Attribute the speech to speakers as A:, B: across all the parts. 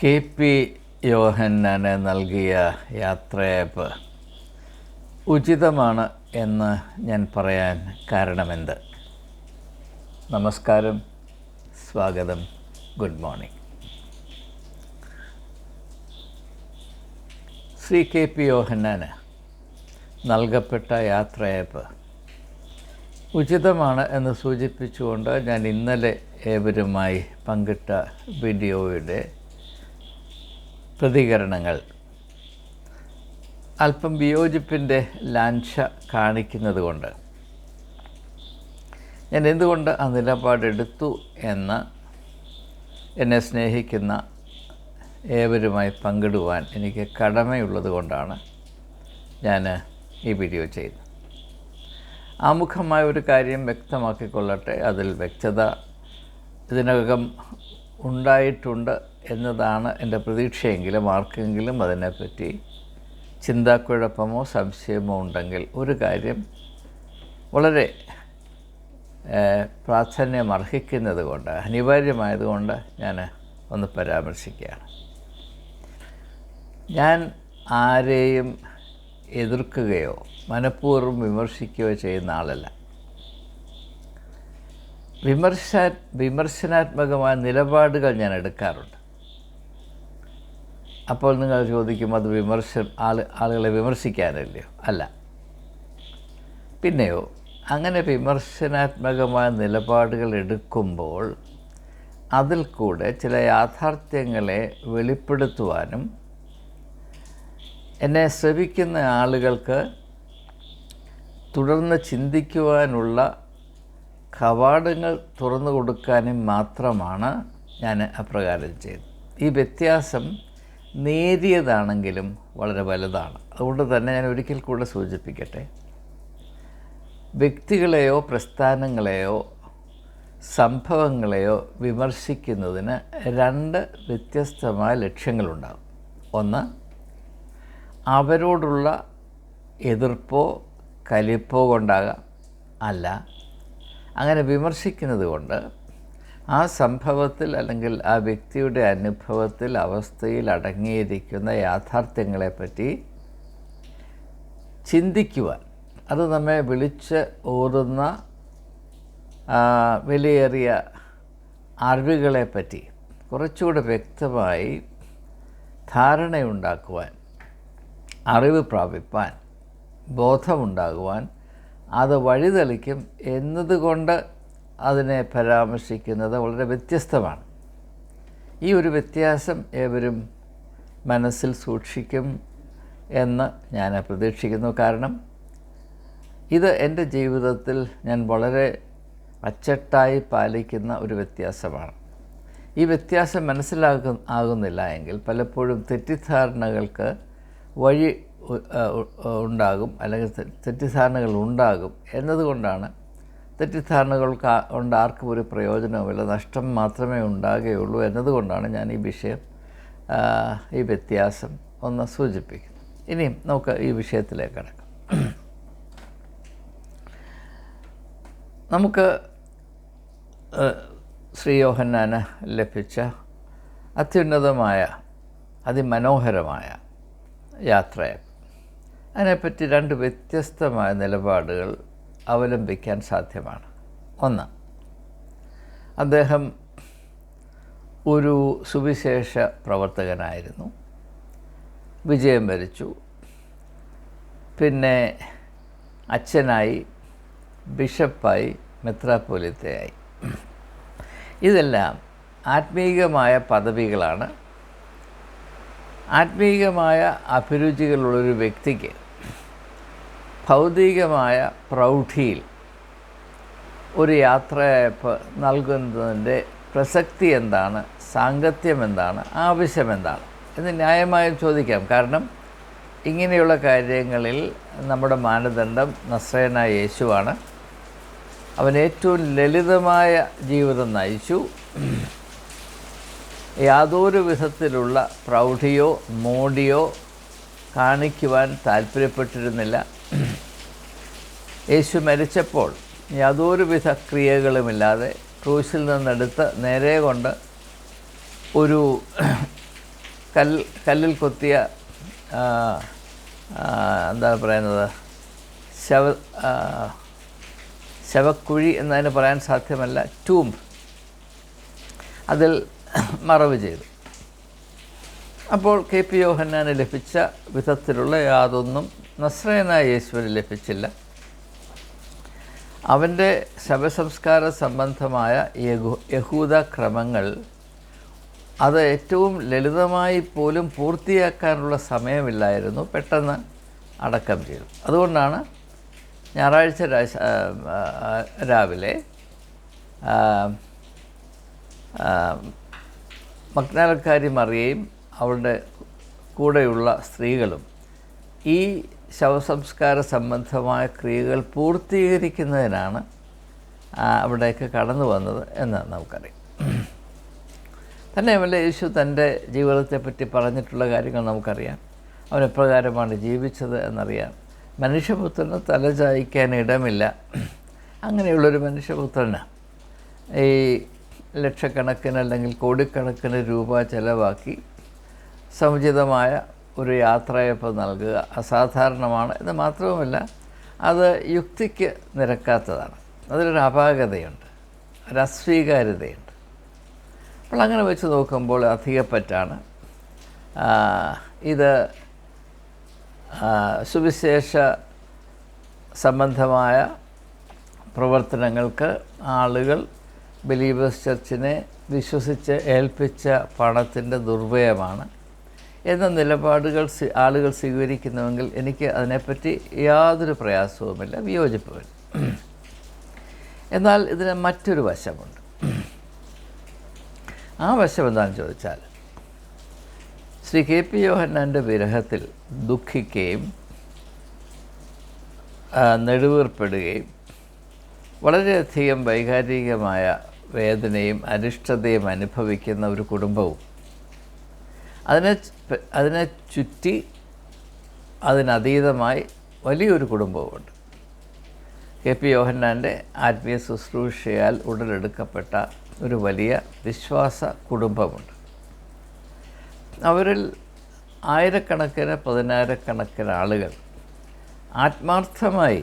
A: K P യോഹന്നാന് നൽകിയ യാത്രയപ്പ് ഉചിതമാണ് എന്ന് ഞാൻ പറയാൻ കാരണമെന്ത്? നമസ്കാരം സ്വാഗതം good morning. Shri K P യോഹന്നാന് നൽകപ്പെട്ട യാത്രയപ്പ് ഉചിതമാണ് എന്ന് സൂചിപ്പിച്ചുകൊണ്ട് ഞാൻ ഇന്നലെ ഏവരുമായി പങ്കിട്ട വീഡിയോയുടെ പ്രതികരണങ്ങൾ. അല്പം വിയോജിപ്പിന്റെ ലാഞ്ച കാണിക്കുന്നത് കൊണ്ട്. ഞാൻ എന്തുകൊണ്ട് ആ നിലപാടെടുത്തു എന്ന് എന്നെ സ്നേഹിക്കുന്ന ഏവരുമായി പങ്കിടുവാൻ എനിക്ക് കടമയുള്ളത് കൊണ്ടാണ് ഞാൻ ഈ വീഡിയോ ചെയ്തത് ആമുഖമായ ഒരു കാര്യം വ്യക്തമാക്കിക്കൊള്ളട്ടെ. അതിൽ വ്യക്തത ഇതിനകം ഉണ്ടായിട്ടുണ്ട്. എന്നതാണ് എന്റെ പ്രതീക്ഷയെങ്കിലും ആർക്കെങ്കിലും അതിനെപ്പറ്റി ചിന്താക്കുഴപ്പമോ സംശയമോ ഉണ്ടെങ്കിൽ ഒരു കാര്യം വളരെ പ്രാധാന്യം അർഹിക്കുന്നത് കൊണ്ട് അനിവാര്യമായതുകൊണ്ട് ഞാൻ ഒന്ന് പരാമർശിക്കുകയാണ്. ഞാൻ ആരെയും എതിർക്കുകയോ മനഃപൂർവം വിമർശിക്കുകയോ ചെയ്യുന്ന ആളല്ല. വിമർശ വിമർശനാത്മകമായ നിലപാടുകൾ ഞാൻ എടുക്കാറുണ്ട്. അപ്പോൾ നിങ്ങൾ ചോദിക്കും അത് വിമർശ ആൾ ആളുകളെ വിമർശിക്കാനല്ലയോ അല്ല. പിന്നെയോ അങ്ങനെ വിമർശനാത്മകമായ നിലപാടുകൾ എടുക്കുമ്പോൾ അതിൽ കൂടെ ചില യാഥാർത്ഥ്യങ്ങളെ വെളിപ്പെടുത്തുവാനും എന്നെ ശ്രവിക്കുന്ന ആളുകൾക്ക് തുടർന്ന് ചിന്തിക്കുവാനുള്ള കവാടങ്ങൾ തുറന്നു കൊടുക്കാനും മാത്രമാണ് ഞാൻ അപ്രകാരം ചെയ്തത്. ഈ വ്യത്യാസം നേരിയതാണെങ്കിലും വളരെ വലുതാണ്. അതുകൊണ്ട് തന്നെ ഞാൻ ഒരിക്കൽ കൂടെ സൂചിപ്പിക്കട്ടെ. വ്യക്തികളെയോ പ്രസ്ഥാനങ്ങളെയോ സംഭവങ്ങളെയോ വിമർശിക്കുന്നതിന് രണ്ട് വ്യത്യസ്തമായ ലക്ഷ്യങ്ങളുണ്ടാകും. ഒന്ന് അവരോടുള്ള എതിർപ്പോ കലിപ്പോ കൊണ്ടാകാം. അല്ല അങ്ങനെ വിമർശിക്കുന്നത് കൊണ്ട് ആ സംഭവത്തിൽ അല്ലെങ്കിൽ ആ വ്യക്തിയുടെ അനുഭവത്തിൽ അവസ്ഥയിൽ അടങ്ങിയിരിക്കുന്ന യാഥാർത്ഥ്യങ്ങളെപ്പറ്റി ചിന്തിക്കുവാൻ അത് നമ്മെ വിളിച്ച് ഓതുന്ന വിലയേറിയ അറിവുകളെപ്പറ്റി കുറച്ചുകൂടെ വ്യക്തമായി ധാരണയുണ്ടാക്കുവാൻ അറിവ് പ്രാപിപ്പാൻ ബോധമുണ്ടാകുവാൻ അത് വഴിതെളിക്കും എന്നതുകൊണ്ട് അതിനെ പരാമർശിക്കുന്നത് വളരെ വ്യത്യസ്തമാണ്. ഈ ഒരു വ്യത്യാസം ഏവരും മനസ്സിൽ സൂക്ഷിക്കും എന്ന് ഞാൻ പ്രതീക്ഷിക്കുന്നു. കാരണം ഇത് എന്റെ ജീവിതത്തിൽ ഞാൻ വളരെ അച്ചട്ടായി പാലിക്കുന്ന ഒരു വ്യത്യാസമാണ്. ഈ വ്യത്യാസം മനസ്സിലാകു ആകുന്നില്ല എങ്കിൽ പലപ്പോഴും തെറ്റിദ്ധാരണകൾക്ക് വഴി ഉണ്ടാകും. അല്ലെങ്കിൽ തെറ്റിദ്ധാരണകൾ ഉണ്ടാകും എന്നതുകൊണ്ടാണ് തെറ്റിദ്ധാരണകൾക്ക് കൊണ്ട് ആർക്കും ഒരു പ്രയോജനവുമില്ല നഷ്ടം മാത്രമേ ഉണ്ടാകുകയുള്ളൂ എന്നതുകൊണ്ടാണ് ഞാൻ ഈ വിഷയം ഈ വ്യത്യാസം ഒന്ന് സൂചിപ്പിക്കുന്നത്. ഇനിയും നമുക്ക് ഈ വിഷയത്തിലേക്ക് കടക്കാം. നമുക്ക് ശ്രീ യോഹന്നാന് ലഭിച്ച അത്യുന്നതമായ അതിമനോഹരമായ യാത്രയെ അതിനെപ്പറ്റി രണ്ട് വ്യത്യസ്തമായ നിലപാടുകൾ അവലംബിക്കാൻ സാധ്യമാണ്. ഒന്ന് അദ്ദേഹം ഒരു സുവിശേഷ പ്രവർത്തകനായിരുന്നു. വിജയം വരിച്ചു. പിന്നെ അച്ഛനായി ബിഷപ്പായി മെത്രാപോലിത്തയായി ഇതെല്ലാം ആത്മീയമായ പദവികളാണ്. ആത്മീയമായ അഭിരുചികളുള്ളൊരു വ്യക്തിക്ക് ഭൗതികമായ പ്രൗഢിയിൽ ഒരു യാത്രയപ്പ് നൽകുന്നതിന്റെ പ്രസക്തി എന്താണ് സാങ്കത്യം എന്താണ് ആവശ്യം എന്താണ് എന്ന് ന്യായമായും ചോദിക്കാം. കാരണം ഇങ്ങനെയുള്ള കാര്യങ്ങളിൽ നമ്മുടെ മാനദണ്ഡം നസ്രയനായ യേശുവാണ്. അവൻ ഏറ്റവും ലളിതമായ ജീവിതം നയിച്ചു. യാതൊരു വിധത്തിലുള്ള പ്രൗഢിയോ മോടിയോ കാണിക്കുവാൻ താല്പര്യപ്പെട്ടിരുന്നില്ല. യേശു മരിച്ചപ്പോൾ യാതൊരുവിധ ക്രിയകളുമില്ലാതെ ക്രൂശിൽ നിന്നെടുത്ത് നേരെ കൊണ്ട് ഒരു കല്ല് കല്ലിൽ കൊത്തിയ എന്താ പറയുന്നത്? ശവ ശവക്കുഴി എന്നതിന് പറയാൻ സാധ്യമല്ല ട്യൂംബ് അതിൽ മറവ് ചെയ്തു. അപ്പോൾ കെ പി യോഹന്നാന് ലഭിച്ച വിധത്തിലുള്ള യാതൊന്നും നസ്രയനായ യേശുവിന് ലഭിച്ചില്ല. അവന്റെ ശവസംസ്കാര സംബന്ധമായ യഹൂ- യഹൂദ ക്രമങ്ങൾ അത് ഏറ്റവും ലളിതമായി പോലും പൂർത്തിയാക്കാനുള്ള സമയമില്ലായിരുന്നു പെട്ടെന്ന് അടക്കം ചെയ്തു. അതുകൊണ്ടാണ് ഞായറാഴ്ച രാവിലെ മഗ്നാലക്കാരി മറിയയും അവളുടെ കൂടെയുള്ള സ്ത്രീകളും ഈ ശവസംസ്കാര സംബന്ധമായ ക്രിയകൾ പൂർത്തീകരിക്കുന്നതിനാണ് അവിടേക്ക് കടന്നു വന്നത് എന്ന് നമുക്കറിയാം. തന്നെയുമല്ല യേശു തന്റെ ജീവിതത്തെപ്പറ്റി പറഞ്ഞിട്ടുള്ള കാര്യങ്ങൾ നമുക്കറിയാം. അവൻ എപ്രകാരമാണ് ജീവിച്ചത് എന്നറിയാം. മനുഷ്യപുത്രന് തലചായിക്കാൻ ഇടമില്ല. അങ്ങനെയുള്ളൊരു മനുഷ്യപുത്രന് ഈ ലക്ഷക്കണക്കിന് അല്ലെങ്കിൽ കോടിക്കണക്കിന് രൂപ ചിലവാക്കി സമുചിതമായ ഒരു യാത്രയപ്പ് നൽകുക അസാധാരണമാണ് എന്ന് മാത്രവുമല്ല അത് യുക്തിക്ക് നിരക്കാത്തതാണ്. അതിലൊരു അപാകതയുണ്ട് ഒരു അസ്വീകാര്യതയുണ്ട്. അപ്പോൾ അങ്ങനെ വെച്ച് നോക്കുമ്പോൾ അധികപ്പറ്റാണ് ഇത് സുവിശേഷ സംബന്ധമായ പ്രവർത്തനങ്ങൾക്ക് ആളുകൾ ബിലീവേഴ്സ് ചർച്ചിനെ വിശ്വസിച്ച് ഏൽപ്പിച്ച പണത്തിന്റെ ദുർവ്യയമാണ്. എന്ന നിലപാടുകൾ ആളുകൾ സ്വീകരിക്കുന്നുവെങ്കിൽ എനിക്ക് അതിനെപ്പറ്റി യാതൊരു പ്രയാസവുമില്ല. വിയോജിപ്പുമില്ല. എന്നാൽ ഇതിന് മറ്റൊരു വശമുണ്ട്. ആ വശം എന്താണെന്ന് ചോദിച്ചാൽ ശ്രീ കെ പി യോഹന്നാന്റെ വിരഹത്തിൽ ദുഃഖിക്കുകയും നെടുവീർപ്പെടുകയും വളരെയധികം വൈകാരികമായ വേദനയും അരിഷ്ടതയും അനുഭവിക്കുന്ന ഒരു കുടുംബവും അതിനെ അതിനെ ചുറ്റി അതിനതീതമായി വലിയൊരു കുടുംബവുമുണ്ട്. കെ പി യോഹന്നാന്റെ ആത്മീയ ശുശ്രൂഷയാൽ ഉടലെടുക്കപ്പെട്ട ഒരു വലിയ വിശ്വാസ കുടുംബമുണ്ട്. അവരിൽ ആയിരക്കണക്കിന് പതിനായിരക്കണക്കിന് ആളുകൾ ആത്മാർത്ഥമായി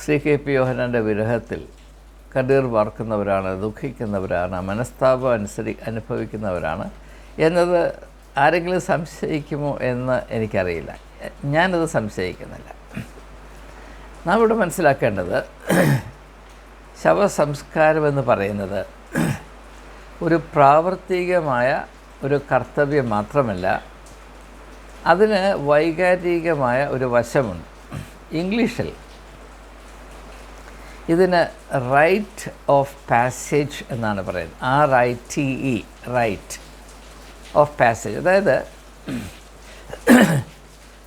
A: ശ്രീ കെ പി യോഹനാന്റെ വിരഹത്തിൽ കണ്ണീർ വാർക്കുന്നവരാണ് ദുഃഖിക്കുന്നവരാണ് മനസ്താപം അനുസരി അനുഭവിക്കുന്നവരാണ്. എന്നത് ആരെങ്കിലും സംശയിക്കുമോ എന്ന് എനിക്കറിയില്ല. ഞാനത് സംശയിക്കുന്നില്ല. നാം ഇവിടെ മനസ്സിലാക്കേണ്ടത് ശവസംസ്കാരം എന്ന് പറയുന്നത് ഒരു പ്രാവർത്തികമായ ഒരു കർത്തവ്യം മാത്രമല്ല അതിന് വൈകാരികമായ ഒരു വശമുണ്ട്. ഇംഗ്ലീഷിൽ ഇതിന് റൈറ്റ് ഓഫ് പാസേജ് എന്നാണ് പറയുന്നത്. R I T E rite of passage അതായത്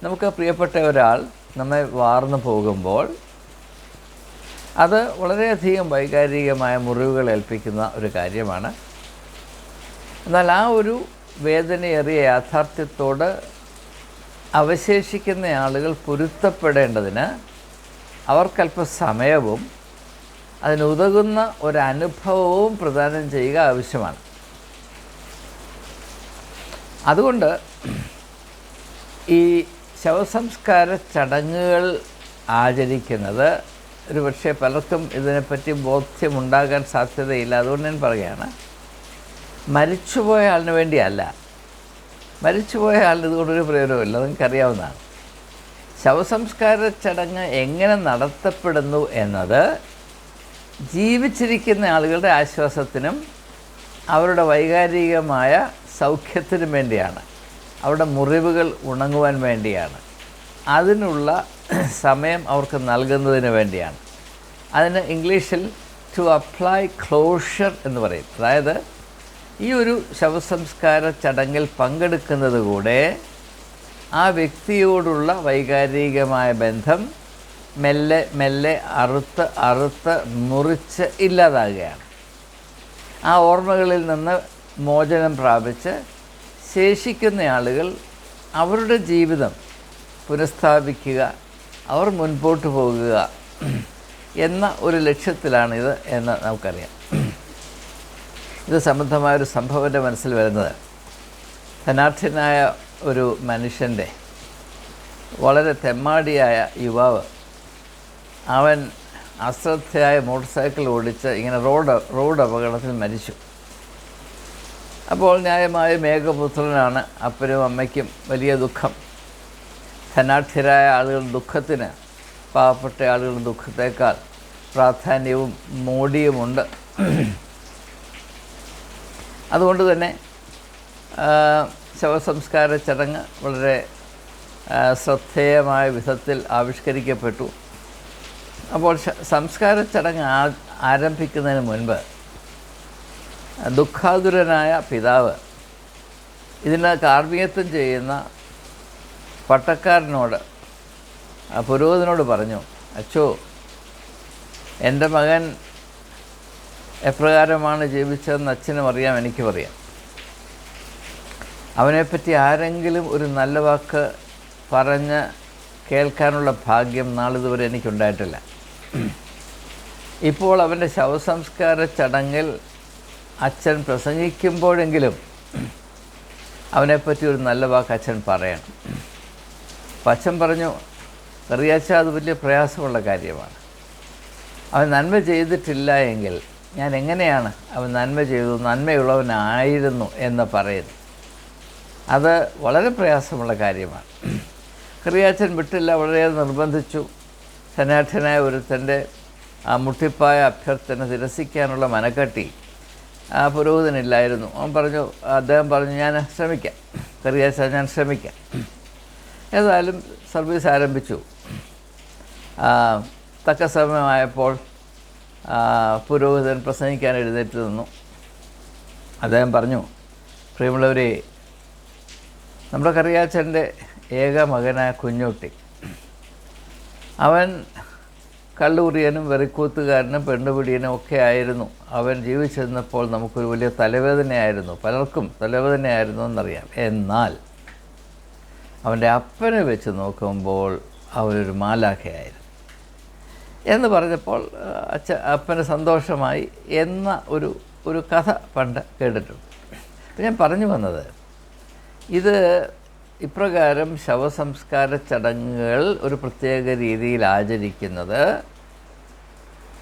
A: നമുക്ക് പ്രിയപ്പെട്ട ഒരാൾ നമ്മെ വാർന്നു പോകുമ്പോൾ അത് വളരെയധികം വൈകാരികമായ മുറിവുകൾ ഏൽപ്പിക്കുന്ന ഒരു കാര്യമാണ്. എന്നാൽ ആ ഒരു വേദനയേറിയ യാഥാർത്ഥ്യത്തോട് അവശേഷിക്കുന്ന ആളുകൾ പൊരുത്തപ്പെടേണ്ടതിന് അവർക്കല്പ സമയവും അതിനുതകുന്ന ഒരനുഭവവും പ്രദാനം ചെയ്യുക ആവശ്യമാണ്. അതുകൊണ്ട് ഈ ശവസംസ്കാര ചടങ്ങുകൾ ആചരിക്കുന്നത് ഒരു പക്ഷേ പലർക്കും ഇതിനെപ്പറ്റി ബോധ്യമുണ്ടാകാൻ സാധ്യതയില്ല. അതുകൊണ്ട് ഞാൻ പറയുകയാണ് മരിച്ചുപോയ ആളിന് വേണ്ടിയല്ല. മരിച്ചുപോയ ആളിന് ഇതുകൊണ്ടൊരു പ്രയോജനമില്ല നിങ്ങൾക്കറിയാവുന്നതാണ് ശവസംസ്കാര ചടങ്ങ് എങ്ങനെ നടത്തപ്പെടുന്നു എന്നത് ജീവിച്ചിരിക്കുന്ന ആളുകളുടെ ആശ്വാസത്തിനും അവരുടെ വൈകാരികമായ സൗഖ്യത്തിനും വേണ്ടിയാണ്. അവരുടെ മുറിവുകൾ ഉണങ്ങുവാൻ വേണ്ടിയാണ്. അതിനുള്ള സമയം അവർക്ക് നൽകുന്നതിന് വേണ്ടിയാണ്. അതിന് ഇംഗ്ലീഷിൽ ടു അപ്ലൈ ക്ലോഷർ എന്ന് പറയും. അതായത് ഈ ഒരു ശവസംസ്കാര ചടങ്ങിൽ പങ്കെടുക്കുന്നത് കൂടെ ആ വ്യക്തിയോടുള്ള വൈകാരികമായ ബന്ധം മെല്ലെ മെല്ലെ അറുത്ത് അറുത്ത് മുറിച്ച് ഇല്ലാതാകുകയാണ്. ആ ഓർമ്മകളിൽ നിന്ന് മോചനം പ്രാപിച്ച് ശേഷിക്കുന്ന ആളുകൾ അവരുടെ ജീവിതം പുനഃസ്ഥാപിക്കുക അവർ മുൻപോട്ട് പോകുക എന്ന ഒരു ലക്ഷ്യത്തിലാണിത് എന്ന് നമുക്കറിയാം. ഇത് സംബന്ധമായൊരു സംഭവം എന്റെ മനസ്സിൽ വരുന്നത്. ധനാർത്ഥ്യനായ ഒരു മനുഷ്യന്റെ വളരെ തെമ്മാടിയായ യുവാവ് അവൻ അശ്രദ്ധയായ മോട്ടോർ സൈക്കിൾ ഓടിച്ച് ഇങ്ങനെ റോഡ് റോഡ് അപകടത്തിൽ മരിച്ചു. അപ്പോൾ ന്യായമായ മേഘപുത്രനാണ് അപ്പനും അമ്മയ്ക്കും വലിയ ദുഃഖം. ധനാഠ്യരായ ആളുകളുടെ ദുഃഖത്തിന് പാവപ്പെട്ട ആളുകളുടെ ദുഃഖത്തേക്കാൾ പ്രാധാന്യവും മോടിയുമുണ്ട്. അതുകൊണ്ട് തന്നെ ശവസംസ്കാര ചടങ്ങ് വളരെ ശ്രദ്ധേയമായ വിധത്തിൽ ആവിഷ്കരിക്കപ്പെട്ടു. അപ്പോൾ സംസ്കാര ചടങ്ങ് ആരംഭിക്കുന്നതിന് മുൻപ് ദുഃഖാതുരനായ പിതാവ് ഇതിന് കാർമ്മികത്വം ചെയ്യുന്ന പട്ടക്കാരനോട് പുരോഹിതനോട് പറഞ്ഞു അച്ചോ എന്റെ മകൻ എപ്രകാരമാണ് ജീവിച്ചതെന്ന് അച്ഛനും അറിയാം എനിക്കും അറിയാം. അവനെപ്പറ്റി ആരെങ്കിലും ഒരു നല്ല വാക്ക് പറഞ്ഞ് കേൾക്കാനുള്ള ഭാഗ്യം നാളിതുവരെ എനിക്കുണ്ടായിട്ടില്ല. ഇപ്പോൾ അവന്റെ ശവസംസ്കാര ചടങ്ങിൽ അച്ഛൻ പ്രസംഗിക്കുമ്പോഴെങ്കിലും അവനെപ്പറ്റി ഒരു നല്ല വാക്ക് അച്ഛൻ പറയണം. അപ്പം അച്ഛൻ പറഞ്ഞു അറിയാച്ച അത് വലിയ പ്രയാസമുള്ള കാര്യമാണ്. അവൻ നന്മ ചെയ്തിട്ടില്ല എങ്കിൽ ഞാൻ എങ്ങനെയാണ് അവൻ നന്മ ചെയ്തു നന്മയുള്ളവനായിരുന്നു എന്ന് പറയുന്നു. അത് വളരെ പ്രയാസമുള്ള കാര്യമാണ്. കറിയാച്ചൻ വിട്ടില്ല വളരെ നിർബന്ധിച്ചു. ധനാഠ്യനായ ഒരുത്തന്റെ ആ മുട്ടിപ്പായ അഭ്യർത്ഥന നിരസിക്കാനുള്ള മനക്കെട്ടി ആ പുരോഹിതനില്ലായിരുന്നു. അവൻ പറഞ്ഞു അദ്ദേഹം പറഞ്ഞു ഞാൻ ശ്രമിക്കാം. കറിയാച്ച ഞാൻ ശ്രമിക്കാം. ഏതായാലും സർവീസ് ആരംഭിച്ചു. തക്ക സമയമായപ്പോൾ പുരോഹിതൻ പ്രസംഗിക്കാൻ എഴുന്നേറ്റ് നിന്നു. അദ്ദേഹം പറഞ്ഞു പ്രിയമുള്ളവരെ നമ്മുടെ കറിയാച്ചന്റെ ഏക മകനായ കുഞ്ഞുട്ടി. അവൻ കള്ളുകുറിയനും വെറിക്കൂത്തുകാരനും പെണ്ണുപിടിയനും ഒക്കെ ആയിരുന്നു. അവൻ ജീവിച്ചിരുന്നപ്പോൾ നമുക്കൊരു വലിയ തലവേദനയായിരുന്നു. പലർക്കും തലവേദനയായിരുന്നു എന്നറിയാം. എന്നാൽ അവന്റെ അപ്പനെ വെച്ച് നോക്കുമ്പോൾ അവനൊരു മാലാഖയായിരുന്നു. എന്ന് പറഞ്ഞപ്പോൾ അച്ഛ അപ്പന് സന്തോഷമായി എന്ന ഒരു ഒരു കഥ പണ്ട് കേട്ടിട്ടുണ്ട്. ഞാൻ പറഞ്ഞു വന്നത് ഇത് ഇപ്രകാരം ശവസംസ്കാര ചടങ്ങുകൾ ഒരു പ്രത്യേക രീതിയിൽ ആചരിക്കുന്നത്.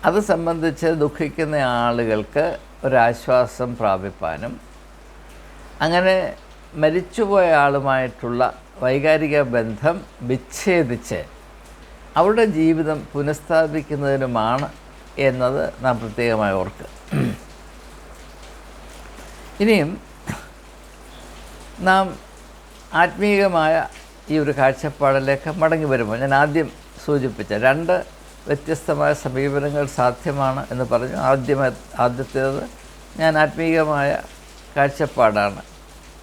A: അത് സംബന്ധിച്ച് ദുഃഖിക്കുന്ന ആളുകൾക്ക് ഒരാശ്വാസം പ്രാപിപ്പാനും അങ്ങനെ മരിച്ചുപോയ ആളുമായിട്ടുള്ള വൈകാരിക ബന്ധം വിച്ഛേദിച്ച് അവരുടെ ജീവിതം പുനഃസ്ഥാപിക്കുന്നതിനുമാണ് എന്നത് നാം പ്രത്യേകമായി ഓർക്കുക. ഇനിയും നാം ആത്മീയമായ ഈ ഒരു കാഴ്ചപ്പാടിലേക്ക് മടങ്ങി വരുമ്പോൾ ഞാൻ ആദ്യം സൂചിപ്പിച്ച രണ്ട് വ്യത്യസ്തമായ സമീപനങ്ങൾ സാധ്യമാണ് എന്ന് പറഞ്ഞു. ആദ്യം ആദ്യത്തേത് ഞാൻ ആത്മീയമായ കാഴ്ചപ്പാടാണ്.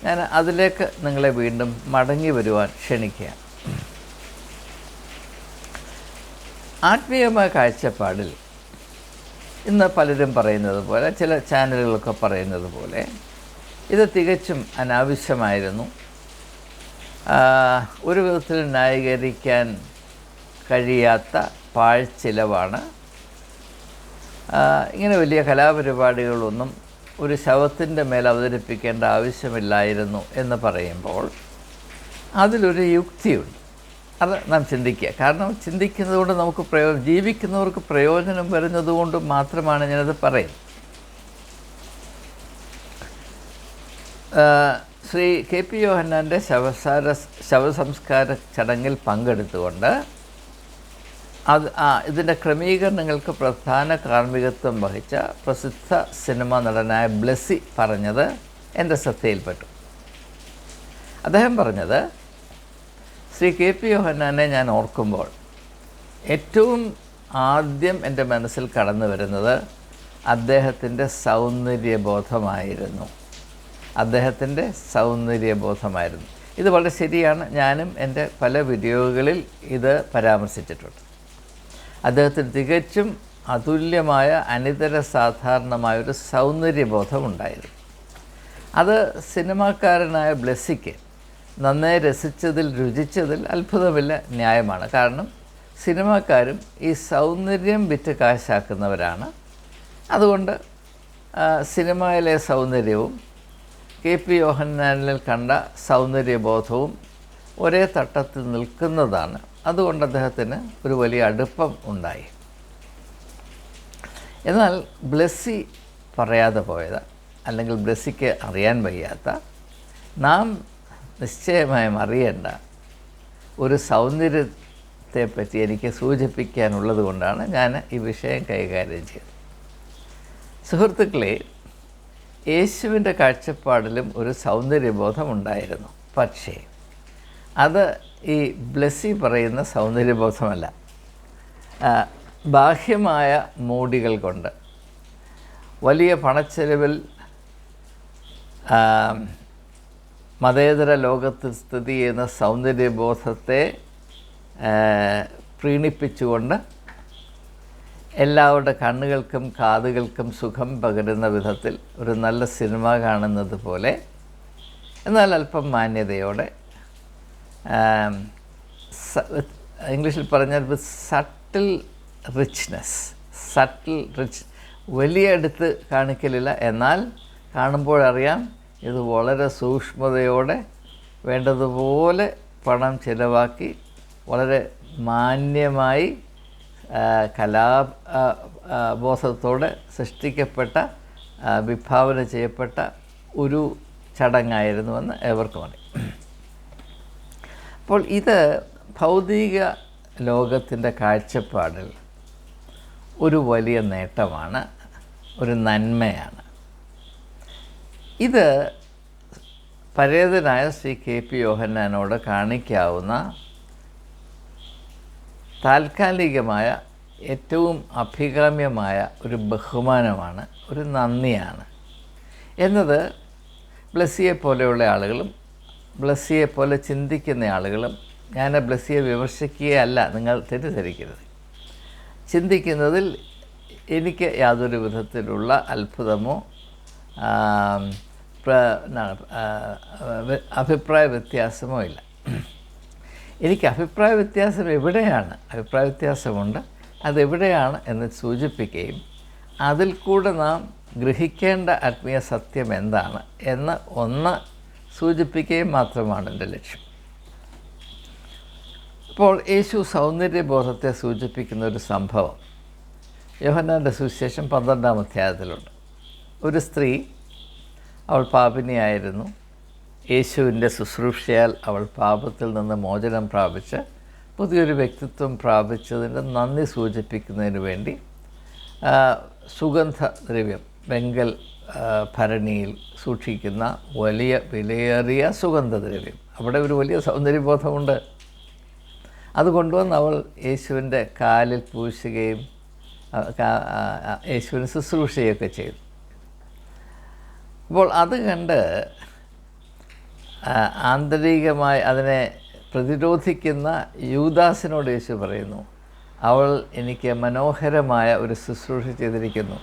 A: ഞാൻ അതിലേക്ക് നിങ്ങളെ വീണ്ടും മടങ്ങി വരുവാൻ ക്ഷണിക്കുക ആത്മീയമായ കാഴ്ചപ്പാടിൽ ഇന്ന് പലരും പറയുന്നത് പോലെ ചില ചാനലുകളൊക്കെ പറയുന്നത് പോലെ ഇത് തികച്ചും അനാവശ്യമായിരുന്നു. ഒരു വിധത്തിൽ ന്യായീകരിക്കാൻ കഴിയാത്ത പാഴ്ചിലവാണ്. ചിലവാണ് ഇങ്ങനെ വലിയ കലാപരിപാടികളൊന്നും ഒരു ശവത്തിന്റെ മേൽ അവതരിപ്പിക്കേണ്ട ആവശ്യമില്ലായിരുന്നു എന്ന് പറയുമ്പോൾ അതിലൊരു യുക്തിയുണ്ട്. അത് നാം ചിന്തിക്കുക. കാരണം ചിന്തിക്കുന്നത് കൊണ്ട് നമുക്ക് പ്രയോ ജീവിക്കുന്നവർക്ക് പ്രയോജനം വരുന്നതുകൊണ്ട് മാത്രമാണ് ഞാനത് പറയുന്നത്. ശ്രീ കെ പി യോഹന്നാന്റെ ശവസാര ശവസംസ്കാര ചടങ്ങിൽ പങ്കെടുത്തുകൊണ്ട് അത് ആ ഇതിന്റെ ക്രമീകരണങ്ങൾക്ക് പ്രധാന കാർമ്മികത്വം വഹിച്ച പ്രസിദ്ധ സിനിമാ നടനായ ബ്ലെസ്സി പറഞ്ഞത് എന്റെ ശ്രദ്ധയിൽപ്പെട്ടു. അദ്ദേഹം പറഞ്ഞത് ശ്രീ കെ പി യോഹന്നാനെ ഞാൻ ഓർക്കുമ്പോൾ ഏറ്റവും ആദ്യം എന്റെ മനസ്സിൽ കടന്നു വരുന്നത് അദ്ദേഹത്തിന്റെ സൗന്ദര്യബോധമായിരുന്നു. അദ്ദേഹത്തിന്റെ സൗന്ദര്യബോധമായിരുന്നു. ഇത് വളരെ ശരിയാണ്. ഞാനും എന്റെ പല വീഡിയോകളിൽ ഇത് പരാമർശിച്ചിട്ടുണ്ട്. അദ്ദേഹത്തിന് തികച്ചും അതുല്യമായ അനിതര സാധാരണമായൊരു സൗന്ദര്യബോധമുണ്ടായിരുന്നു അത് സിനിമാക്കാരനായ ബ്ലെസ്സിക്ക് നന്നായി രസിച്ചതിൽ രുചിച്ചതിൽ അത്ഭുതമില്ല ന്യായമാണ്. കാരണം സിനിമാക്കാരും ഈ സൗന്ദര്യം വിറ്റ് കാശാക്കുന്നവരാണ്. അതുകൊണ്ട് സിനിമയിലെ സൗന്ദര്യവും കെ പി യോഹന്നാനിൽ കണ്ട സൗന്ദര്യബോധവും ഒരേ തട്ടത്തിൽ നിൽക്കുന്നതാണ്. അതുകൊണ്ട് അദ്ദേഹത്തിന് ഒരു വലിയ അടുപ്പം ഉണ്ടായി. എന്നാൽ ബ്ലെസ്സി പറയാതെ പോയത് അല്ലെങ്കിൽ ബ്ലെസ്സിക്ക് അറിയാൻ വയ്യാത്ത നാം നിശ്ചയമായും അറിയേണ്ട ഒരു സൗന്ദര്യത്തെപ്പറ്റി എനിക്ക് സൂചിപ്പിക്കാനുള്ളത് കൊണ്ടാണ് ഞാൻ ഈ വിഷയം കൈകാര്യം ചെയ്തത്. സുഹൃത്തുക്കളെ യേശുവിന്റെ കാഴ്ചപ്പാടിലും ഒരു സൗന്ദര്യബോധം ഉണ്ടായിരുന്നു പക്ഷേ അത് ഈ ബ്ലെസ്സി പറയുന്ന സൗന്ദര്യബോധമല്ല. ബാഹ്യമായ മോഡികൾ കൊണ്ട്. വലിയ പണച്ചെലവിൽ മതേതര ലോകത്തിൽ സ്ഥിതി ചെയ്യുന്ന സൗന്ദര്യബോധത്തെ പ്രീണിപ്പിച്ചുകൊണ്ട് എല്ലാവരുടെ കണ്ണുകൾക്കും കാതുകൾക്കും സുഖം പകരുന്ന വിധത്തിൽ ഒരു നല്ല സിനിമ കാണുന്നത് പോലെ എന്നാൽ അല്പം മാന്യതയോടെ ഇംഗ്ലീഷിൽ പറഞ്ഞാൽ with subtle richness subtle rich വലിയ അടുത്ത് കാണിക്കലില്ല. എന്നാൽ കാണുമ്പോഴറിയാം ഇത് വളരെ സൂക്ഷ്മതയോടെ വേണ്ടതുപോലെ പണം ചിലവാക്കി വളരെ മാന്യമായി കലാ ബോധത്തോടെ സൃഷ്ടിക്കപ്പെട്ട വിഭാവന ചെയ്യപ്പെട്ട ഒരു ചടങ്ങായിരുന്നുവെന്ന് ഏവർക്കും അറിയാം. അപ്പോൾ ഇത് ഭൗതിക ലോകത്തിന്റെ കാഴ്ചപ്പാടിൽ ഒരു വലിയ നേട്ടമാണ് ഒരു നന്മയാണ്. ഇത് പരേതനായ ശ്രീ കെ പി യോഹന്നാനോട് കാണിക്കാവുന്ന താൽക്കാലികമായ ഏറ്റവും അഭികാമ്യമായ ഒരു ബഹുമാനമാണ് ഒരു നന്ദിയാണ്. എന്നത് ബ്ലസ്സിയെ പോലെയുള്ള ആളുകളും ബ്ലസ്സിയെ പോലെ ചിന്തിക്കുന്ന ആളുകളും ഞാൻ ബ്ലസ്സിയെ വിമർശിക്കുകയല്ല നിങ്ങൾ തെറ്റിദ്ധരിക്കരുത്. ചിന്തിക്കുന്നതിൽ എനിക്ക് യാതൊരു വിധത്തിലുള്ള അത്ഭുതമോ അഭിപ്രായ വ്യത്യാസമോ ഇല്ല. എനിക്ക് അഭിപ്രായ വ്യത്യാസം എവിടെയാണ്? അഭിപ്രായ വ്യത്യാസമുണ്ട്. അതെവിടെയാണ് എന്ന് സൂചിപ്പിക്കുകയും അതിൽ കൂടെ നാം ഗ്രഹിക്കേണ്ട ആത്മീയ സത്യം എന്താണ് എന്ന് ഒന്ന് സൂചിപ്പിക്കുകയും മാത്രമാണ് എന്റെ ലക്ഷ്യം. അപ്പോൾ യേശു സൗന്ദര്യബോധത്തെ സൂചിപ്പിക്കുന്ന ഒരു സംഭവം. യോഹന്നാന്റെ സുവിശേഷം പന്ത്രണ്ടാം അധ്യായത്തിലുണ്ട്. ഒരു സ്ത്രീ അവൾ പാപിനിയായിരുന്നു. യേശുവിന്റെ ശുശ്രൂഷയാൽ അവൾ പാപത്തിൽ നിന്ന് മോചനം പ്രാപിച്ച് പുതിയൊരു വ്യക്തിത്വം പ്രാപിച്ചതിന്റെ നന്ദി സൂചിപ്പിക്കുന്നതിന് വേണ്ടി സുഗന്ധദ്രവ്യം വെങ്കൽ ഭരണിയിൽ സൂക്ഷിക്കുന്ന വലിയ വിലയേറിയ സുഗന്ധദ്രവ്യം. അവിടെ ഒരു വലിയ സൗന്ദര്യബോധമുണ്ട്. അത് കൊണ്ടുവന്ന് അവൾ യേശുവിന്റെ കാലിൽ പൂശുകയും യേശുവിന് ശുശ്രൂഷയൊക്കെ ചെയ്തു. അപ്പോൾ അത് കണ്ട് ആന്തരികമായി അതിനെ പ്രതിരോധിക്കുന്ന യൂദാസിനോട് യേശു പറയുന്നു അവൾ എനിക്ക് മനോഹരമായ ഒരു ശുശ്രൂഷ ചെയ്തിരിക്കുന്നു.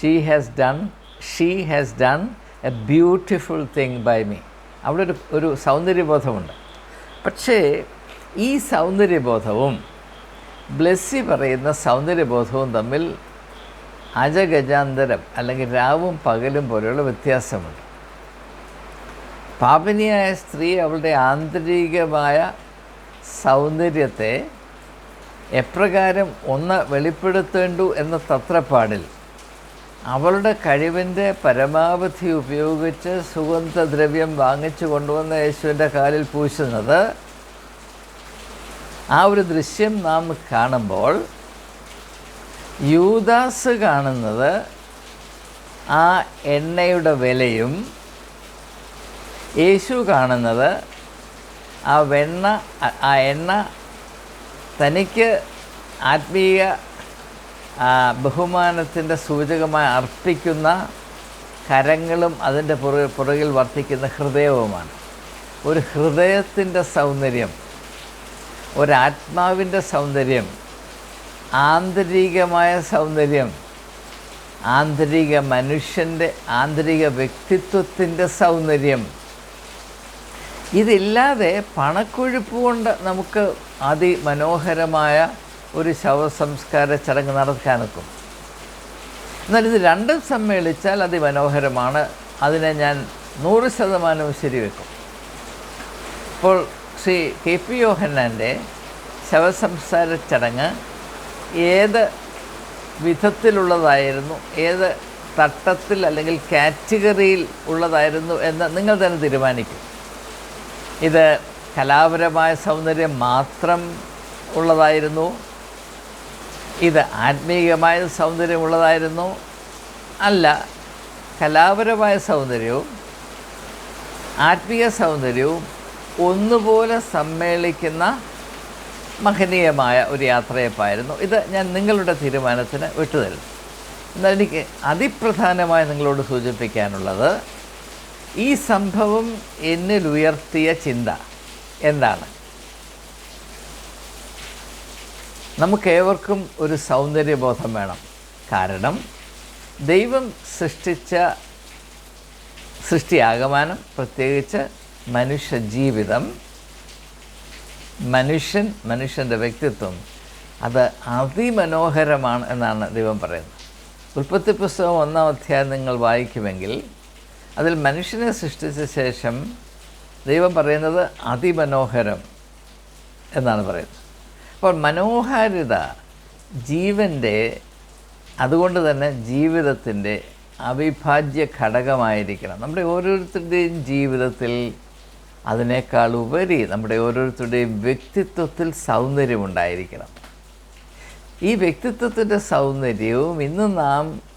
A: She has done she has done a beautiful thing by me അവിടെ ഒരു ഒരു സൗന്ദര്യബോധമുണ്ട്. പക്ഷേ ഈ സൗന്ദര്യബോധവും ബ്ലെസ്സി പറയുന്ന സൗന്ദര്യബോധവും തമ്മിൽ അജഗജാന്തരം അല്ലെങ്കിൽ രാവും പകലും പോലെയുള്ള വ്യത്യാസമുണ്ട്. പാപിനിയായ സ്ത്രീ അവളുടെ ആന്തരികമായ സൗന്ദര്യത്തെ എപ്രകാരം ഒന്ന് വെളിപ്പെടുത്തേണ്ടു എന്ന തത്രപ്പാടിൽ അവളുടെ കഴിവിന്റെ പരമാവധി ഉപയോഗിച്ച് സുഗന്ധദ്രവ്യം വാങ്ങിച്ചു കൊണ്ടുവന്ന യേശുവിന്റെ കാലിൽ പൂശുന്നത് ആ ഒരു ദൃശ്യം നാം കാണുമ്പോൾ യൂദാസ് കാണുന്നത് ആ എണ്ണയുടെ വിലയും യേശു കാണുന്നത് ആ വെണ്ണ ആ- എണ്ണ തനിക്ക് ആത്മീയ ബഹുമാനത്തിന്റെ സൂചകമായി അർപ്പിക്കുന്ന കരങ്ങളും അതിന്റെ പുറ പുറകിൽ വർദ്ധിക്കുന്ന ഹൃദയവുമാണ്. ഒരു ഹൃദയത്തിന്റെ സൗന്ദര്യം ഒരാത്മാവിന്റെ സൗന്ദര്യം ആന്തരികമായ സൗന്ദര്യം ആന്തരിക മനുഷ്യന്റെ ആന്തരിക വ്യക്തിത്വത്തിന്റെ സൗന്ദര്യം ഇതില്ലാതെ പണക്കൊഴുപ്പ് കൊണ്ട് നമുക്ക് അതിമനോഹരമായ ഒരു ശവസംസ്കാര ചടങ്ങ് നടക്കാനൊക്കും. എന്നാൽ ഇത് രണ്ടും സമ്മേളിച്ചാൽ അതിമനോഹരമാണ്. അതിനെ ഞാൻ നൂറ് ശതമാനവും ശരിവെക്കും. ഇപ്പോൾ ശ്രീ കെ പി യോഹന്നാന്റെ ശവസംസ്കാര ചടങ്ങ് ഏത് വിധത്തിലുള്ളതായിരുന്നു ഏത് തട്ടത്തിൽ അല്ലെങ്കിൽ കാറ്റഗറിയിൽ ഉള്ളതായിരുന്നു എന്ന് നിങ്ങൾ തന്നെ തീരുമാനിക്കും. ഇത് കലാപരമായ സൗന്ദര്യം മാത്രം ഉള്ളതായിരുന്നു. ഇത് ആത്മീയമായ സൗന്ദര്യമുള്ളതായിരുന്നു അല്ല കലാപരമായ സൗന്ദര്യവും ആത്മീയ സൗന്ദര്യവും ഒന്നുപോലെ സമ്മേളിക്കുന്ന മഹനീയമായ ഒരു യാത്രയപ്പായിരുന്നു. ഇത് ഞാൻ നിങ്ങളുടെ തീരുമാനത്തിന് വിട്ടുതരുന്നു എന്നാൽ എനിക്ക് അതിപ്രധാനമായി നിങ്ങളോട് സൂചിപ്പിക്കാനുള്ളത് ഈ സംഭവം എന്നിൽ ഉയർത്തിയ ചിന്ത എന്താണ്? നമുക്കേവർക്കും ഒരു സൗന്ദര്യബോധം വേണം. കാരണം ദൈവം സൃഷ്ടിച്ച സൃഷ്ടിയാകമാനം പ്രത്യേകിച്ച് മനുഷ്യജീവിതം മനുഷ്യൻ മനുഷ്യന്റെ വ്യക്തിത്വം അത് അതിമനോഹരമാണ് എന്നാണ് ദൈവം പറയുന്നത്. ഉൽപ്പത്തി പുസ്തകം ഒന്നാം അധ്യായം നിങ്ങൾ വായിക്കുമെങ്കിൽ അതിൽ മനുഷ്യനെ സൃഷ്ടിച്ച ശേഷം ദൈവം പറയുന്നത് അതിമനോഹരം എന്നാണ് പറയുന്നത്. അപ്പോൾ മനോഹാരിത ജീവന്റെ അതുകൊണ്ട് തന്നെ ജീവിതത്തിന്റെ അവിഭാജ്യ ഘടകമായിരിക്കണം. നമ്മുടെ ഓരോരുത്തരുടെയും ജീവിതത്തിൽ അതിനേക്കാൾ ഉപരി നമ്മുടെ ഓരോരുത്തരുടെയും വ്യക്തിത്വത്തിൽ സൗന്ദര്യമുണ്ടായിരിക്കണം. ഈ വ്യക്തിത്വത്തിന്റെ സൗന്ദര്യവും ഇന്ന് നാം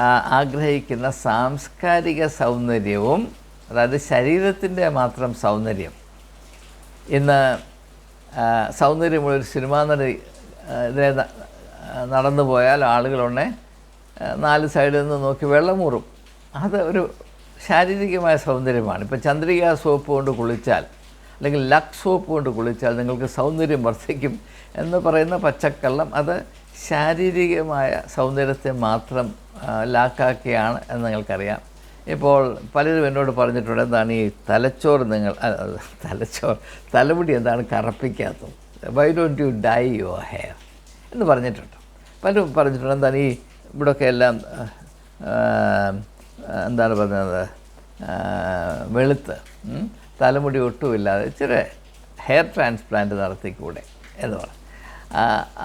A: ആഗ്രഹിക്കുന്ന സാംസ്കാരിക സൗന്ദര്യവും അതായത് ശരീരത്തിന്റെ മാത്രം സൗന്ദര്യം. ഇന്ന് സൗന്ദര്യമുള്ളൊരു സിനിമാ നടി ആ, ഇതിലെ ന- ആ, നടന്നു പോയാൽ ആളുകളൊന്നെ നാല് സൈഡിൽ നിന്ന് നോക്കി വെള്ളമൂറും അത് ഒരു ശാരീരികമായ സൗന്ദര്യമാണ്. ഇപ്പം ചന്ദ്രിക സോപ്പ് കൊണ്ട് കുളിച്ചാൽ അല്ലെങ്കിൽ ലക്സ് സോപ്പ് കൊണ്ട് കുളിച്ചാൽ നിങ്ങൾക്ക് സൗന്ദര്യം വർദ്ധിക്കും എന്ന് പറയുന്ന പച്ചക്കള്ളം അത് ശാരീരികമായ സൗന്ദര്യത്തെ മാത്രം ലാക്കാക്കിയാണ് എന്ന് നിങ്ങൾക്കറിയാം. ഇപ്പോൾ പലരും എന്നോട് പറഞ്ഞിട്ടുണ്ട് എന്താണ് ഈ തലച്ചോറ് നിങ്ങൾ തലച്ചോറ് തലമുടി എന്താണ് കറപ്പിക്കാത്തത്? Why don't you dye your hair എന്ന് പറഞ്ഞിട്ടുണ്ട്. പലരും പറഞ്ഞിട്ടുണ്ട് എന്താണ് ഈ ഇവിടെയൊക്കെ എല്ലാം എന്താണ് പറഞ്ഞത്? വെളുത്ത് തലമുടി ഒട്ടുമില്ലാതെ ഇച്ചിരി ഹെയർ ട്രാൻസ്പ്ലാന്റ് നടത്തിക്കൂടെ? എന്ന് പറഞ്ഞു.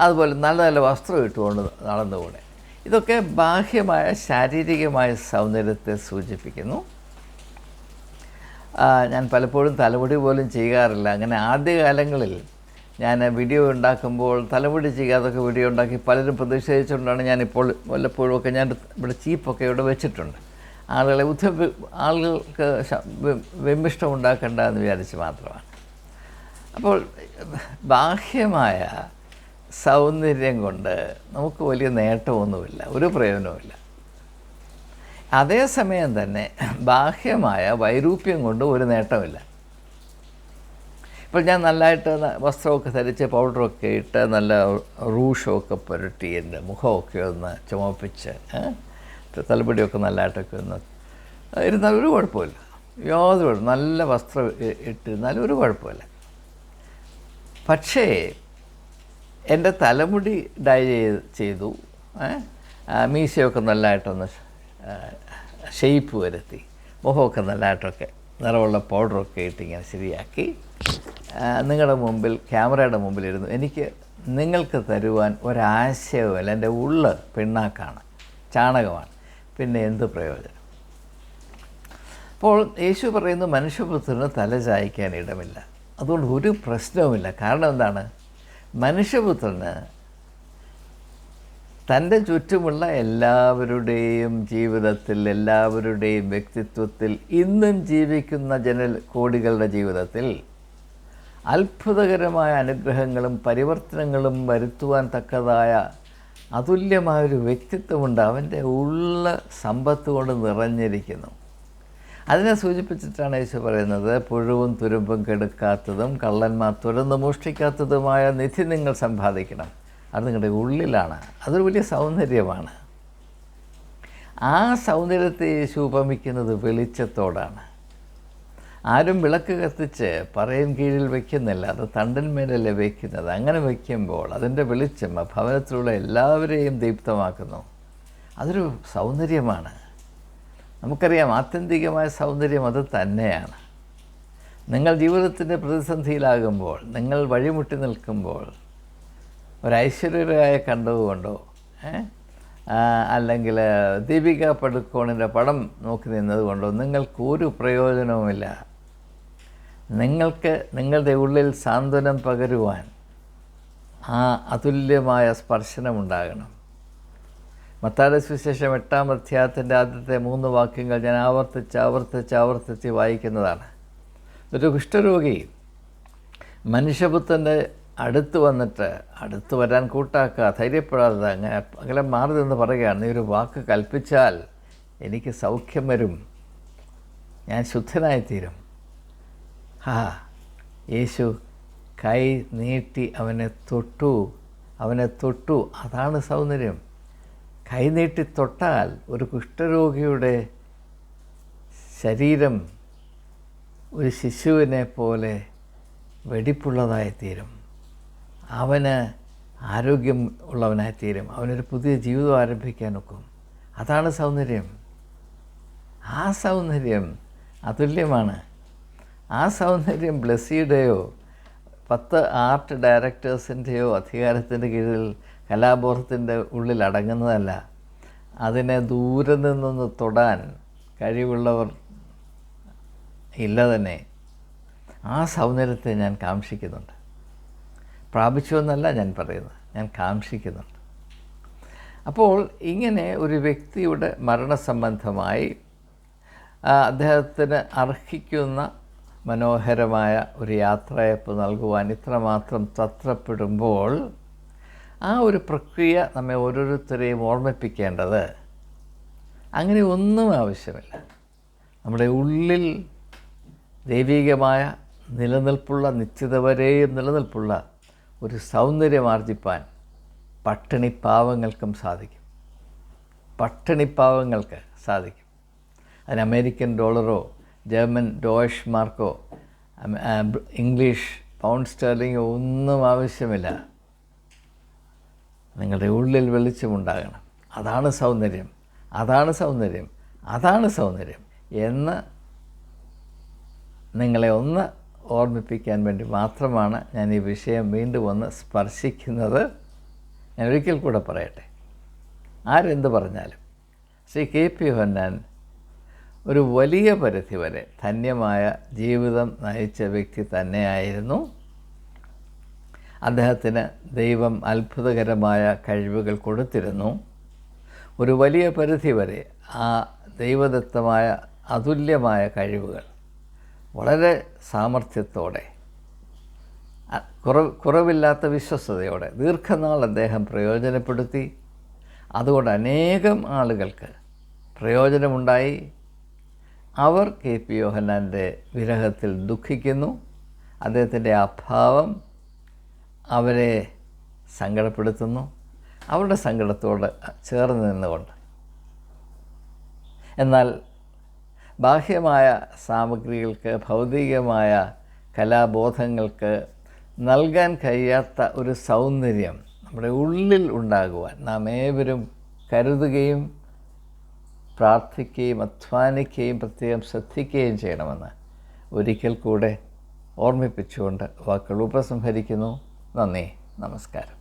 A: അതുപോലെ നല്ല നല്ല വസ്ത്രം ഇട്ടുകൊണ്ട് നടന്നുകൂടെ? ഇതൊക്കെ ബാഹ്യമായ ശാരീരികമായ സൗന്ദര്യത്തെ സൂചിപ്പിക്കുന്നു. ഞാൻ പലപ്പോഴും തലമുടി പോലും ചെയ്യാറില്ല. അങ്ങനെ ആദ്യകാലങ്ങളിൽ ഞാൻ വീഡിയോ ഉണ്ടാക്കുമ്പോൾ തലമുടി ചെയ്യാതൊക്കെ വീഡിയോ ഉണ്ടാക്കി പലരും പ്രതിഷേധിച്ചുകൊണ്ടാണ് ഞാനിപ്പോൾ വല്ലപ്പോഴും ഒക്കെ ഞാൻ ഇവിടെ ചീപ്പൊക്കെ ഇവിടെ വെച്ചിട്ടുണ്ട്. ആളുകളെ ഉദ്ധ ആളുകൾക്ക് വിമിഷ്ടം ഉണ്ടാക്കേണ്ട ഉണ്ടാക്കണ്ട എന്ന് വിചാരിച്ച് മാത്രമാണ്. അപ്പോൾ ബാഹ്യമായ സൗന്ദര്യം കൊണ്ട് നമുക്ക് വലിയ നേട്ടമൊന്നുമില്ല ഒരു പ്രയോജനവുമില്ല. അതേസമയം തന്നെ ബാഹ്യമായ വൈരൂപ്യം കൊണ്ട് ഒരു നേട്ടമില്ല. ഇപ്പോൾ ഞാൻ നല്ലതായിട്ട് വസ്ത്രമൊക്കെ ധരിച്ച് പൗഡറൊക്കെ ഇട്ട് നല്ല റൂഷൊക്കെ പുരട്ടി എന്റെ മുഖമൊക്കെ ഒന്ന് ചുമപ്പിച്ച് തലപ്പൊടിയൊക്കെ നല്ലതായിട്ടൊക്കെ ഒന്ന് ഇരുന്നാൽ ഒരു കുഴപ്പമില്ല. യാതൊരു നല്ല വസ്ത്രം ഇട്ടിരുന്നാലും ഒരു കുഴപ്പമില്ല. പക്ഷേ എന്റെ തലമുടി ഡൈ ചെയ്ത്. മീശയൊക്കെ നല്ലതായിട്ടൊന്ന് ഷെയ്പ്പ് വരുത്തി. മുഖമൊക്കെ നല്ലതായിട്ടൊക്കെ നിറമുള്ള പൗഡറൊക്കെ ഇട്ട് ഇങ്ങനെ ശരിയാക്കി. നിങ്ങളുടെ മുമ്പിൽ ക്യാമറയുടെ മുമ്പിലിരുന്നു എനിക്ക് നിങ്ങൾക്ക് തരുവാൻ ഒരാശയവുമല്ല. എന്റെ ഉള്ള് പിണ്ണാക്കാണ് ചാണകമാണ്. പിന്നെ എന്ത് പ്രയോജനം? അപ്പോൾ യേശു പറയുന്നു മനുഷ്യപുത്രന് തല ചായ്ക്കാൻ ഇടമില്ല. അതുകൊണ്ട് ഒരു പ്രശ്നവുമില്ല. കാരണം എന്താണ്? മനുഷ്യപുത്രന് തന്റെ ചുറ്റുമുള്ള എല്ലാവരുടെയും ജീവിതത്തിൽ എല്ലാവരുടെയും വ്യക്തിത്വത്തിൽ ഇന്നും ജീവിക്കുന്ന ജനൽ കോടികളുടെ ജീവിതത്തിൽ അത്ഭുതകരമായ അനുഗ്രഹങ്ങളും പരിവർത്തനങ്ങളും വരുത്തുവാൻ തക്കതായ അതുല്യമായൊരു വ്യക്തിത്വമുണ്ട്. അവന്റെ ഉള്ള സമ്പത്ത് കൊണ്ട് നിറഞ്ഞിരിക്കുന്നു. അതിനെ സൂചിപ്പിച്ചിട്ടാണ് യേശു പറയുന്നത് പുഴുവും തുരുമ്പും കെടുക്കാത്തതും കള്ളന്മാർ തുരന്ന് മോഷ്ടിക്കാത്തതുമായ നിധി നിങ്ങൾ സമ്പാദിക്കണം. അത് നിങ്ങളുടെ ഉള്ളിലാണ്. അതൊരു വലിയ സൗന്ദര്യമാണ്. ആ സൗന്ദര്യത്തെ യേശു ഉപമിക്കുന്നത് വെളിച്ചത്തോടാണ്. ആരും വിളക്ക് കത്തിച്ച് പറയും കീഴിൽ വയ്ക്കുന്നില്ല അത് തണ്ടന്മേലല്ലേ വയ്ക്കുന്നത് അങ്ങനെ വയ്ക്കുമ്പോൾ അതിന്റെ വെളിച്ചം ഭവനത്തിലുള്ള എല്ലാവരെയും ദീപ്തമാക്കുന്നു. അതൊരു സൗന്ദര്യമാണ്. നമുക്കറിയാം ആത്യന്തികമായ സൗന്ദര്യം അത് തന്നെയാണ്. നിങ്ങൾ ജീവിതത്തിന്റെ പ്രതിസന്ധിയിലാകുമ്പോൾ നിങ്ങൾ വഴിമുട്ടി നിൽക്കുമ്പോൾ ഒരു ഐശ്വര്യരായ കണ്ടതുകൊണ്ടോ അല്ലെങ്കിൽ ദീപിക പടുക്കോണിന്റെ പടം നോക്കി നിന്നതുകൊണ്ടോ നിങ്ങൾക്ക് ഒരു പ്രയോജനവുമില്ല. നിങ്ങൾക്ക് നിങ്ങളുടെ ഉള്ളിൽ സാന്ത്വനം പകരുവാൻ ആ അതുല്യമായ സ്പർശനമുണ്ടാകണം. മത്താടെ സുവിശേഷം എട്ടാം അധ്യായത്തിന്റെ ആദ്യത്തെ മൂന്ന് വാക്യങ്ങൾ ഞാൻ ആവർത്തിച്ച് ആവർത്തിച്ച് ആവർത്തിച്ച് വായിക്കുന്നതാണ്. ഒരു കുഷ്ഠരോഗി മനുഷ്യപുത്രന്റെ അടുത്ത് വന്നിട്ട് അടുത്ത് വരാൻ കൂട്ടാക്കുക ധൈര്യപ്പെടാതെ അങ്ങനെ അങ്ങനെ മാറി പറയുകയാണ്. ഈ ഒരു വാക്ക് കൽപ്പിച്ചാൽ എനിക്ക് സൗഖ്യം വരും. ഞാൻ ശുദ്ധനായിത്തീരും. ഹാ യേശു കൈ നീട്ടി അവനെ തൊട്ടു അവനെ തൊട്ടു. അതാണ് സൗന്ദര്യം. കൈ നീട്ടി തൊട്ടാൽ ഒരു കുഷ്ഠരോഗിയുടെ ശരീരം ഒരു ശിശുവിനെ പോലെ വെടിപ്പുള്ളതായിത്തീരും അവന് ആരോഗ്യം ഉള്ളവനായിത്തീരും അവനൊരു പുതിയ ജീവിതം ആരംഭിക്കാൻ ഒക്കും. അതാണ് സൗന്ദര്യം. ആ സൗന്ദര്യം അതുല്യമാണ്. ആ സൗന്ദര്യം ബ്ലസ്സിയുടെയോ പത്ത് ആർട്ട് ഡയറക്ടേഴ്സിന്റെയോ അധികാരത്തിന്റെ കീഴിൽ കലാബോധത്തിന്റെ ഉള്ളിൽ അടങ്ങുന്നതല്ല. അതിനെ ദൂരെ നിന്നൊന്ന് തൊടാൻ കഴിവുള്ളവർ ഇല്ല തന്നെ. ആ സൗന്ദര്യത്തെ ഞാൻ കാംക്ഷിക്കുന്നുണ്ട്. പ്രാപിച്ചു എന്നല്ല ഞാൻ പറയുന്നത്. ഞാൻ കാംക്ഷിക്കുന്നുണ്ട്. അപ്പോൾ ഇങ്ങനെ ഒരു വ്യക്തിയുടെ മരണസംബന്ധമായി അദ്ദേഹത്തിന് അർഹിക്കുന്ന മനോഹരമായ ഒരു യാത്രയപ്പ് നൽകുവാൻ ഇത്രമാത്രം തത്രപ്പെടുമ്പോൾ ആ ഒരു പ്രക്രിയ നമ്മെ ഓരോരുത്തരെയും ഓർമ്മിപ്പിക്കേണ്ടത് അങ്ങനെ ഒന്നും ആവശ്യമില്ല. നമ്മുടെ ഉള്ളിൽ ദൈവികമായ നിലനിൽപ്പുള്ള നിശ്ചിത വരെയും നിലനിൽപ്പുള്ള ഒരു സൗന്ദര്യം ആർജിപ്പാൻ പട്ടിണിപ്പാവങ്ങൾക്കും സാധിക്കും. പട്ടിണി പട്ടിണിപ്പാവങ്ങൾക്ക് സാധിക്കും. അതിന് അമേരിക്കൻ ഡോളറോ ജർമ്മൻ ഡോഷ് മാർക്കോ ഇംഗ്ലീഷ് പൗണ്ട് സ്റ്റെർലിങ്ങോ ഒന്നും ആവശ്യമില്ല. നിങ്ങളുടെ ഉള്ളിൽ വെളിച്ചമുണ്ടാകണം. അതാണ് സൗന്ദര്യം. അതാണ് സൗന്ദര്യം. അതാണ് സൗന്ദര്യം. എന്ന് നിങ്ങളെ ഒന്ന് ഓർമ്മിപ്പിക്കാൻ വേണ്ടി മാത്രമാണ് ഞാൻ ഈ വിഷയം വീണ്ടും ഒന്ന് സ്പർശിക്കുന്നത്. ഞാൻ ഒരിക്കൽ കൂടെ പറയട്ടെ. ആരെന്ത് പറഞ്ഞാലും. ശ്രീ കെ പി ഹൊന്നാൻ ഒരു വലിയ പരിധി വരെ ധന്യമായ ജീവിതം നയിച്ച വ്യക്തി തന്നെയായിരുന്നു. അദ്ദേഹത്തിന് ദൈവം അത്ഭുതകരമായ കഴിവുകൾ കൊടുത്തിരുന്നു. ഒരു വലിയ പരിധി വരെ ആ ദൈവദത്തമായ അതുല്യമായ കഴിവുകൾ വളരെ സാമർഥ്യത്തോടെ കുറ കുറവ് കുറവില്ലാത്ത വിശ്വസ്തയോടെ ദീർഘനാൾ അദ്ദേഹം പ്രയോജനപ്പെടുത്തി. അതുകൊണ്ട് അനേകം ആളുകൾക്ക് പ്രയോജനമുണ്ടായി. അവർ കെ പി യോഹന്നാന്റെ വിരഹത്തിൽ ദുഃഖിക്കുന്നു. അദ്ദേഹത്തിന്റെ അഭാവം അവരെ സങ്കടപ്പെടുത്തുന്നു. അവരുടെ സങ്കടത്തോട് ചേർന്ന് നിന്നുകൊണ്ട്. എന്നാൽ ബാഹ്യമായ സാമഗ്രികൾക്ക് ഭൗതികമായ കലാബോധങ്ങൾക്ക് നൽകാൻ കഴിയാത്ത ഒരു സൗന്ദര്യം നമ്മുടെ ഉള്ളിൽ ഉണ്ടാകുവാൻ നാം ഏവരും കരുതുകയും പ്രാർത്ഥിക്കുകയും അധ്വാനിക്കുകയും പ്രത്യേകം ശ്രദ്ധിക്കുകയും ചെയ്യണമെന്ന് ഒരിക്കൽ കൂടെ ഓർമ്മിപ്പിച്ചുകൊണ്ട് വാക്കുകൾ ഉപസംഹരിക്കുന്നു. നന്ദി നമസ്കാരം.